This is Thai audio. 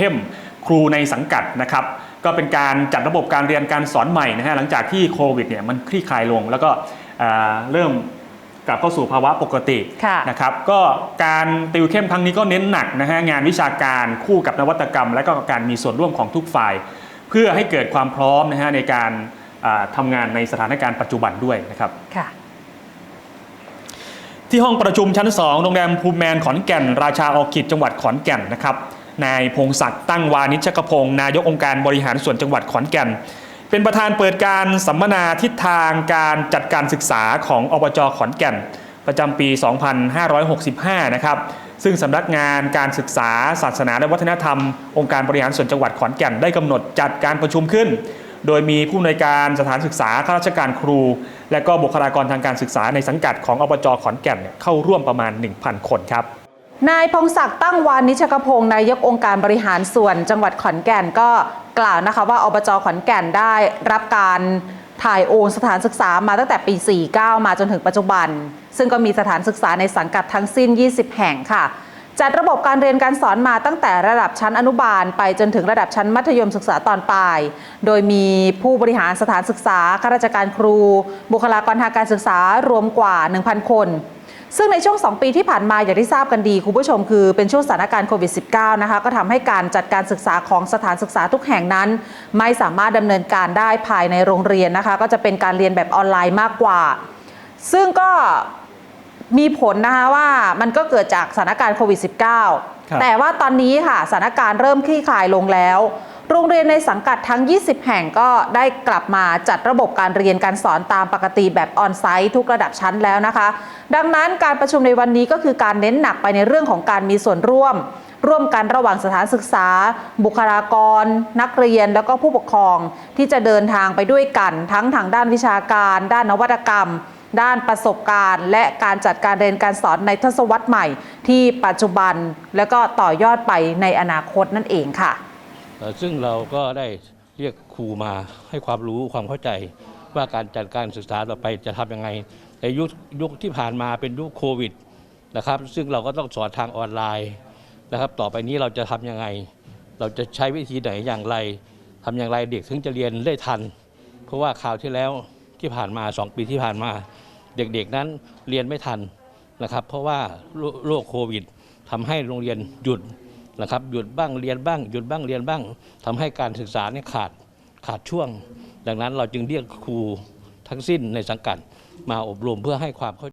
เข้มครูในสังกัดนะครับก็เป็นการจัดระบบการเรียนการสอนใหม่นะฮะหลังจากที่โควิดเนี่ยมันคลี่คลายลง แล้วก็อ่าเริ่มกลับเข้าสู่ภาวะปกติค่ะนะครับก็การติวเข้มครั้งนี้ก็เน้นหนักนะฮะงานวิชาการคู่กับนวัตกรรม และก็การมีส่วนร่วมของทุกฝ่าย เพื่อให้เกิดความพร้อมนะฮะในการอ่าทำงานในสถานการณ์ปัจจุบันด้วยนะครับค่ะที่ห้องประชุมชั้น 2 โรงแรมภูมิแมนขอนแก่น ราชาออคิดจังหวัดขอนแก่นนะครับ นายพงศักดิ์ตั้งวานิชกพงศ์นายกองค์การบริหารส่วนจังหวัดขอนแก่น เป็นประธานเปิดการสัมมนาทิศทางการจัดการศึกษาของอบจขอนแก่น ประจำปี 2565 นะครับซึ่งสำนักงานการศึกษา ศาสนาและวัฒนธรรม องค์การบริหารส่วนจังหวัดขอนแก่นได้กำหนดจัดการประชุมขึ้น โดยมีผู้อำนวยการสถานศึกษาข้าราชการครู และก็บุคลากรทางการศึกษาในสังกัดของอบจขอนแก่นเนี่ยเข้าร่วมประมาณ 1,000 คนครับ นายพงศักดิ์ตั้งวานิชกพงศ์นายกองค์การบริหารส่วนจังหวัดขอนแก่นก็กล่าวนะคะว่าอบจขอนแก่นได้รับการถ่ายโอนสถานศึกษามาตั้งแต่ปี 49 มาจนถึงปัจจุบัน ซึ่งก็มีสถานศึกษาในสังกัดทั้งสิ้น 20 แห่งค่ะ จัดระบบการเรียนการสอนมาตั้งแต่ระดับชั้นอนุบาล ไปจนถึงระดับชั้นมัธยมศึกษาตอนปลาย โดยมีผู้บริหารสถานศึกษาข้าราชการครู บุคลากรทางการศึกษารวมกว่า 1,000 คน ซึ่งในช่วง 2 ปีที่ผ่านมาอย่างที่ทราบกันดี คุณผู้ชมคือเป็นช่วงสถานการณ์โควิด -19 นะคะ ก็ทำให้การจัดการศึกษาของสถานศึกษาทุกแห่งนั้น ไม่สามารถดำเนินการได้ภายในโรงเรียนนะคะ ก็จะเป็นการเรียนแบบออนไลน์มากกว่า ซึ่งก็ มีผลนะคะว่ามันก็เกิดจากสถานการณ์โควิดครับ -19 แต่ว่าตอนนี้ค่ะสถานการณ์เริ่มคลี่คลายลงแล้ว โรงเรียนในสังกัดทั้ง 20 แห่งก็ได้กลับมาจัดระบบการเรียนการสอนตามปกติแบบออนไซต์ทุกระดับชั้นแล้วนะคะ ดังนั้นการประชุมในวันนี้ก็คือการเน้นหนักไปในเรื่องของการมีส่วนร่วม ร่วมกันระหว่างสถานศึกษา บุคลากร นักเรียนแล้วก็ผู้ปกครอง ที่จะเดินทางไปด้วยกัน ทั้งทางด้านวิชาการ ด้านนวัตกรรม ด้านประสบการณ์ และการจัดการเรียนการสอนในทศวรรษใหม่ ที่ปัจจุบันแล้วก็ต่อยอดไปในอนาคตนั่นเองค่ะ ซึ่งเราก็ได้เรียกครูมาให้ความรู้ความเข้าใจว่าการจัดการศึกษาต่อไปจะทำยังไงในยุคยุคที่ผ่านมาเป็นยุคโควิดนะครับ ซึ่งเราก็ต้องสอนทางออนไลน์นะครับ ต่อไปนี้เราจะทำยังไง เราจะใช้วิธีไหนอย่างไรทำอย่างไรเด็กถึงจะเรียนได้ทัน เพราะว่าคราวที่แล้ว ที่ผ่านมาสองปีที่ผ่านมา เด็กๆนั้นเรียนไม่ทันนะครับ เพราะว่าโรคโควิดทำให้โรงเรียนหยุดนะครับหยุดบ้างเรียนบ้างหยุดบ้างเรียนบ้างทำให้การศึกษาเนี่ยขาดขาดช่วง ดังนั้นเราจึงเรียกครูทั้งสิ้นในสังกัดมาอบรมเพื่อให้ความเข้า